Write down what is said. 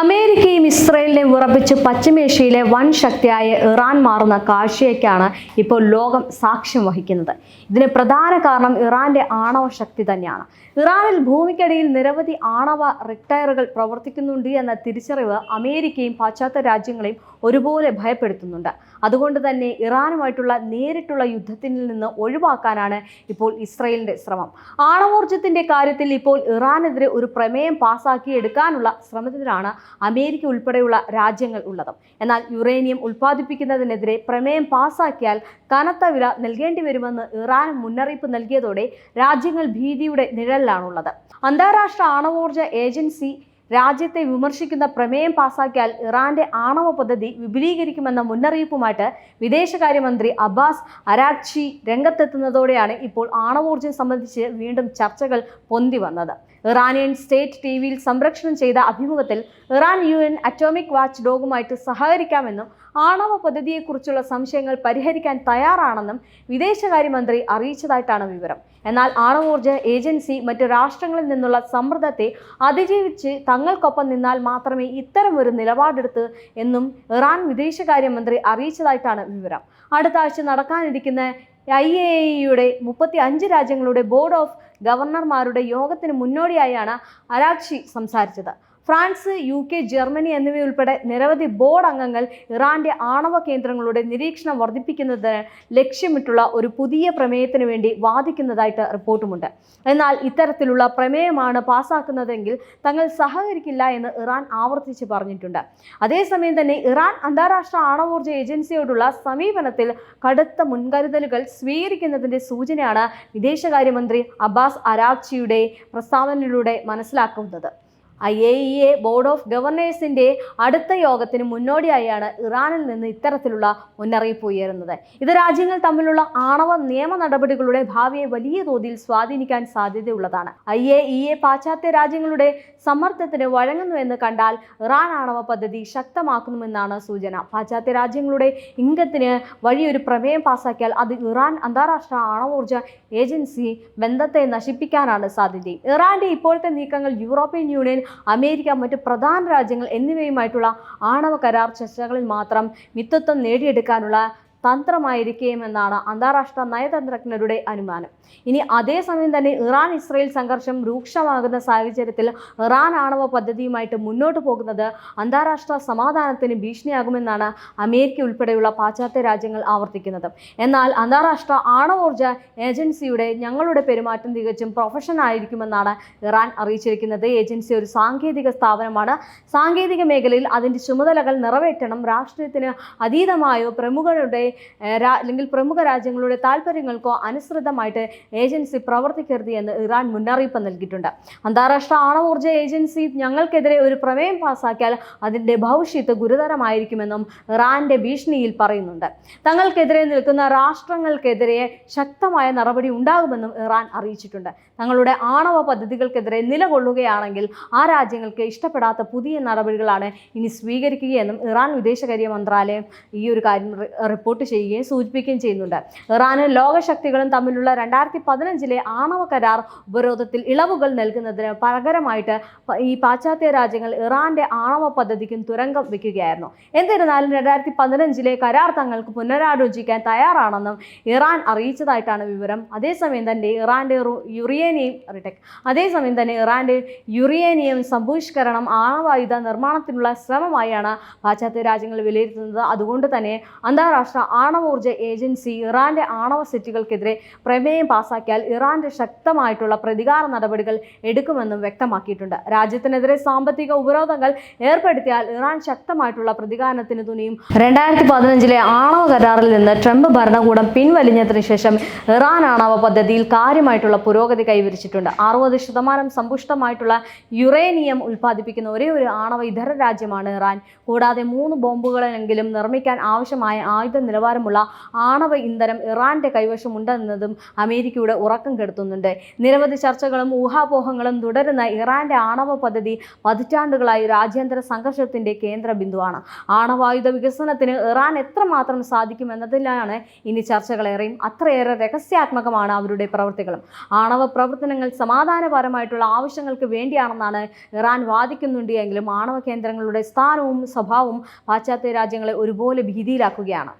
അമേരിക്കയും ഇസ്രയേലിനെയും ഉറപ്പിച്ച് പശ്ചിമേഷ്യയിലെ വൻ ശക്തിയായ ഇറാൻ മാറുന്ന കാഴ്ചയ്ക്കാണ് ഇപ്പോൾ ലോകം സാക്ഷ്യം വഹിക്കുന്നത്. ഇതിന് പ്രധാന കാരണം ഇറാന്റെ ആണവ ശക്തി തന്നെയാണ്. ഇറാനിൽ ഭൂമിക്കടിയിൽ നിരവധി ആണവ റിക്ടയറുകൾ പ്രവർത്തിക്കുന്നുണ്ട് എന്ന തിരിച്ചറിവ് അമേരിക്കയും പാശ്ചാത്യ രാജ്യങ്ങളെയും ഒരുപോലെ ഭയപ്പെടുത്തുന്നുണ്ട്. അതുകൊണ്ട് തന്നെ ഇറാനുമായിട്ടുള്ള നേരിട്ടുള്ള യുദ്ധത്തിൽ നിന്ന് ഒഴിവാക്കാനാണ് ഇപ്പോൾ ഇസ്രയേലിന്റെ ശ്രമം. ആണവോർജത്തിന്റെ കാര്യത്തിൽ ഇപ്പോൾ ഇറാനെതിരെ ഒരു പ്രമേയം പാസാക്കി എടുക്കാനുള്ള ശ്രമത്തിലാണ് അമേരിക്ക ഉൾപ്പെടെയുള്ള രാജ്യങ്ങൾ ഉള്ളത്. എന്നാൽ യുറേനിയം ഉൽപ്പാദിപ്പിക്കുന്നതിനെതിരെ പ്രമേയം പാസാക്കിയാൽ കനത്ത വില നൽകേണ്ടി വരുമെന്ന് ഇറാൻ മുന്നറിയിപ്പ് നൽകിയതോടെ രാജ്യങ്ങൾ ഭീതിയുടെ നിഴലിലാണുള്ളത്. അന്താരാഷ്ട്ര ആണവോർജ ഏജൻസി രാജ്യത്തെ വിമർശിക്കുന്ന പ്രമേയം പാസാക്കിയാൽ ഇറാന്റെ ആണവ പദ്ധതി വിപുലീകരിക്കുമെന്ന മുന്നറിയിപ്പുമായിട്ട് വിദേശകാര്യമന്ത്രി അബ്ബാസ് അരാക്ചി രംഗത്തെത്തുന്നതോടെയാണ് ഇപ്പോൾ ആണവോർജം സംബന്ധിച്ച് വീണ്ടും ചർച്ചകൾ പൊന്തി വന്നത്. ഇറാനിയൻ സ്റ്റേറ്റ് ടി വിയിൽ സംരക്ഷണം ചെയ്ത അഭിമുഖത്തിൽ Iran U N atomic watch ഡോഗുമായിട്ട് സഹകരിക്കാമെന്നും ആണവ പദ്ധതിയെക്കുറിച്ചുള്ള സംശയങ്ങൾ പരിഹരിക്കാൻ തയ്യാറാണെന്നും വിദേശകാര്യമന്ത്രി അറിയിച്ചതായിട്ടാണ് വിവരം. എന്നാൽ ആണവോർജ ഏജൻസി മറ്റ് രാഷ്ട്രങ്ങളിൽ നിന്നുള്ള സമ്മർദ്ദത്തെ അതിജീവിച്ച് തങ്ങൾക്കൊപ്പം നിന്നാൽ മാത്രമേ ഇത്തരമൊരു നിലപാടെടുത്ത് എന്നും ഇറാൻ വിദേശകാര്യമന്ത്രി അറിയിച്ചതായിട്ടാണ് വിവരം. അടുത്ത ആഴ്ച നടക്കാനിരിക്കുന്ന ഐ എ ഇയുടെ മുപ്പത്തി അഞ്ച് രാജ്യങ്ങളുടെ ബോർഡ് ഓഫ് ഗവർണർമാരുടെ യോഗത്തിന് മുന്നോടിയായാണ് അരാക്ഷി സംസാരിച്ചത്. ഫ്രാൻസ് യു കെ ജർമ്മനി എന്നിവയുൾപ്പെടെ നിരവധി ബോർഡ് അംഗങ്ങൾ ഇറാന്റെ ആണവ കേന്ദ്രങ്ങളുടെ നിരീക്ഷണം വർദ്ധിപ്പിക്കുന്നതിന് ലക്ഷ്യമിട്ടുള്ള ഒരു പുതിയ പ്രമേയത്തിന് വേണ്ടി വാദിക്കുന്നതായിട്ട് റിപ്പോർട്ടുമുണ്ട്. എന്നാൽ ഇത്തരത്തിലുള്ള പ്രമേയമാണ് പാസാക്കുന്നതെങ്കിൽ തങ്ങൾ സഹകരിക്കില്ല എന്ന് ഇറാൻ ആവർത്തിച്ച് പറഞ്ഞിട്ടുണ്ട്. അതേസമയം തന്നെ ഇറാൻ അന്താരാഷ്ട്ര ആണവോർജ ഏജൻസിയോടുള്ള സമീപനത്തിൽ കടുത്ത മുൻകരുതലുകൾ സ്വീകരിക്കുന്നതിന്റെ സൂചനയാണ് വിദേശകാര്യമന്ത്രി അബ്ബാസ് അരാക്ചിയുടെ പ്രസ്താവനയിലൂടെ മനസ്സിലാക്കുന്നത്. I A E A board of ഗവർണേഴ്സിന്റെ അടുത്ത യോഗത്തിന് മുന്നോടിയായാണ് ഇറാനിൽ നിന്ന് ഇത്തരത്തിലുള്ള മുന്നറിയിപ്പ് ഉയരുന്നത്. ഇത് രാജ്യങ്ങൾ തമ്മിലുള്ള ആണവ നിയമ നടപടികളുടെ ഭാവിയെ വലിയ തോതിൽ സ്വാധീനിക്കാൻ സാധ്യതയുള്ളതാണ്. ഐ എ ഇ എ പാശ്ചാത്യ രാജ്യങ്ങളുടെ സമ്മർദ്ദത്തിന് വഴങ്ങുന്നുവെന്ന് കണ്ടാൽ ഇറാൻ ആണവ പദ്ധതി ശക്തമാക്കുമെന്നാണ് സൂചന. പാശ്ചാത്യ രാജ്യങ്ങളുടെ ഇംഗത്തിന് വഴിയൊരു പ്രമേയം പാസാക്കിയാൽ അത് ഇറാൻ അന്താരാഷ്ട്ര ആണവോർജ ഏജൻസി ബന്ധത്തെ നശിപ്പിക്കാനാണ് സാധ്യത. ഇറാന്റെ ഇപ്പോഴത്തെ നീക്കങ്ങൾ യൂറോപ്യൻ യൂണിയൻ അമേരിക്ക മറ്റ് പ്രധാന രാജ്യങ്ങൾ എന്നിവയുമായിട്ടുള്ള ആണവ കരാർ ചർച്ചകളിൽ മാത്രം മിത്തത്വം നേടിയെടുക്കാനുള്ള തന്ത്രമായിരിക്കുമെന്നാണ് അന്താരാഷ്ട്ര നയതന്ത്രജ്ഞരുടെ അനുമാനം. ഇനി അതേസമയം തന്നെ ഇറാൻ ഇസ്രയേൽ സംഘർഷം രൂക്ഷമാകുന്ന സാഹചര്യത്തിൽ ഇറാൻ ആണവ പദ്ധതിയുമായിട്ട് മുന്നോട്ട് പോകുന്നത് അന്താരാഷ്ട്ര സമാധാനത്തിന് ഭീഷണിയാകുമെന്നാണ് അമേരിക്ക ഉൾപ്പെടെയുള്ള പാശ്ചാത്യ രാജ്യങ്ങൾ ആവർത്തിക്കുന്നത്. എന്നാൽ അന്താരാഷ്ട്ര ആണവോർജ ഏജൻസിയുടെ ഞങ്ങളുടെ പെരുമാറ്റം തികച്ചും പ്രൊഫഷണൽ ആയിരിക്കുമെന്നാണ് ഇറാൻ അറിയിച്ചിരിക്കുന്നത്. ഏജൻസി ഒരു സാങ്കേതിക സ്ഥാപനമാണ്. സാങ്കേതിക മേഖലയിൽ അതിന്റെ ചുമതലകൾ നിറവേറ്റണം രാഷ്ട്രീയത്തിന് അതീതമായോ പ്രമുഖരുടെ അല്ലെങ്കിൽ പ്രമുഖ രാജ്യങ്ങളുടെ താല്പര്യങ്ങൾക്കോ അനുസൃതമായിട്ട് ഏജൻസി പ്രവർത്തിക്കരുത് എന്ന് ഇറാൻ മുന്നറിയിപ്പ് നൽകിയിട്ടുണ്ട്. അന്താരാഷ്ട്ര ആണവോർജ ഏജൻസി ഞങ്ങൾക്കെതിരെ ഒരു പ്രമേയം പാസാക്കിയാൽ അതിന്റെ ഭവിഷ്യത്ത് ഗുരുതരമായിരിക്കുമെന്നും ഇറാന്റെ ഭീഷണിയിൽ പറയുന്നുണ്ട്. തങ്ങൾക്കെതിരെ നിൽക്കുന്ന രാഷ്ട്രങ്ങൾക്കെതിരെ ശക്തമായ നടപടി ഉണ്ടാകുമെന്നും ഇറാൻ അറിയിച്ചിട്ടുണ്ട്. തങ്ങളുടെ ആണവ പദ്ധതികൾക്കെതിരെ നിലകൊള്ളുകയാണെങ്കിൽ ആ രാജ്യങ്ങൾക്ക് ഇഷ്ടപ്പെടാത്ത പുതിയ നടപടികളാണ് ഇനി സ്വീകരിക്കുകയെന്നും ഇറാൻ വിദേശകാര്യ മന്ത്രാലയം ഈ ഒരു കാര്യം റി- റിപ്പോർട്ട് ചെയ്യുകയും സൂചിപ്പിക്കുകയും ചെയ്യുന്നുണ്ട്. ഇറാനും ലോകശക്തികളും തമ്മിലുള്ള രണ്ടായിരത്തി പതിനഞ്ചിലെ ആണവ കരാർ ഉപരോധത്തിൽ ഇളവുകൾ നൽകുന്നതിന് പകരമായിട്ട് ഈ പാശ്ചാത്യ രാജ്യങ്ങൾ ഇറാന്റെ ആണവ പദ്ധതിക്കും തുരങ്കം വയ്ക്കുകയായിരുന്നു എന്നിരുന്നാലും രണ്ടായിരത്തി പതിനഞ്ചിലെ കരാർ തങ്ങൾക്ക് പുനരാലോചിക്കാൻ തയ്യാറാണെന്നും ഇറാൻ അറിയിച്ചതായിട്ടാണ് വിവരം. അതേസമയം തന്നെ ഇറാന്റെ യുറേനിയം റിടെക് അതേസമയം തന്നെ ഇറാന്റെ യുറേനിയം സംഭൂഷ്കരണം ആണവായുധ നിർമ്മാണത്തിനുള്ള ശ്രമമായാണ് പാശ്ചാത്യ രാജ്യങ്ങൾ വിലയിരുത്തുന്നത്. അതുകൊണ്ട് തന്നെ അന്താരാഷ്ട്ര ആണവോർജ ഏജൻസി ഇറാന്റെ ആണവ സെറ്റുകൾക്കെതിരെ പ്രമേയം പാസാക്കിയാൽ ഇറാന്റെ ശക്തമായിട്ടുള്ള പ്രതികാര നടപടികൾ എടുക്കുമെന്നും വ്യക്തമാക്കിയിട്ടുണ്ട്. രാജ്യത്തിനെതിരെ സാമ്പത്തിക ഉപരോധങ്ങൾ ഏർപ്പെടുത്തിയാൽ ഇറാൻ ശക്തമായിട്ടുള്ള പ്രതികാരത്തിന് തുനിയും. രണ്ടായിരത്തി പതിനഞ്ചിലെ ആണവ കരാറിൽ നിന്ന് ട്രംപ് ഭരണകൂടം പിൻവലിഞ്ഞതിനു ശേഷം ഇറാൻ ആണവ പദ്ധതിയിൽ കാര്യമായിട്ടുള്ള പുരോഗതി കൈവരിച്ചിട്ടുണ്ട്. അറുപത് ശതമാനം സമ്പുഷ്ടമായിട്ടുള്ള യുറേനിയം ഉൽപ്പാദിപ്പിക്കുന്ന ഒരേ ഒരു ആണവ ഇതര രാജ്യമാണ് ഇറാൻ. കൂടാതെ മൂന്ന് ബോംബുകളെങ്കിലും നിർമ്മിക്കാൻ ആവശ്യമായ ആയുധ നില നിലവാരമുള്ള ആണവ ഇന്ധനം ഇറാന്റെ കൈവശമുണ്ടെന്നതും അമേരിക്കയുടെ ഉറക്കം കെടുത്തുന്നുണ്ട്. നിരവധി ചർച്ചകളും ഊഹാപോഹങ്ങളും തുടരുന്ന ഇറാന്റെ ആണവ പദ്ധതി പതിറ്റാണ്ടുകളായി രാജ്യാന്തര സംഘർഷത്തിന്റെ കേന്ദ്ര ബിന്ദുവാണ്. ആണവായുധ വികസനത്തിന് ഇറാൻ എത്രമാത്രം സാധിക്കുമെന്നതിലാണ് ഇനി ചർച്ചകളേറെയും. അത്രയേറെ രഹസ്യാത്മകമാണ് അവരുടെ പ്രവൃത്തികളും ആണവ പ്രവർത്തനങ്ങൾ സമാധാനപരമായിട്ടുള്ള ആവശ്യങ്ങൾക്ക് വേണ്ടിയാണെന്നാണ് ഇറാൻ വാദിക്കുന്നുണ്ട് എങ്കിലും ആണവ കേന്ദ്രങ്ങളുടെ സ്ഥാനവും സ്വഭാവവും പാശ്ചാത്യ രാജ്യങ്ങളെ ഒരുപോലെ ഭീതിയിലാക്കുകയാണ്.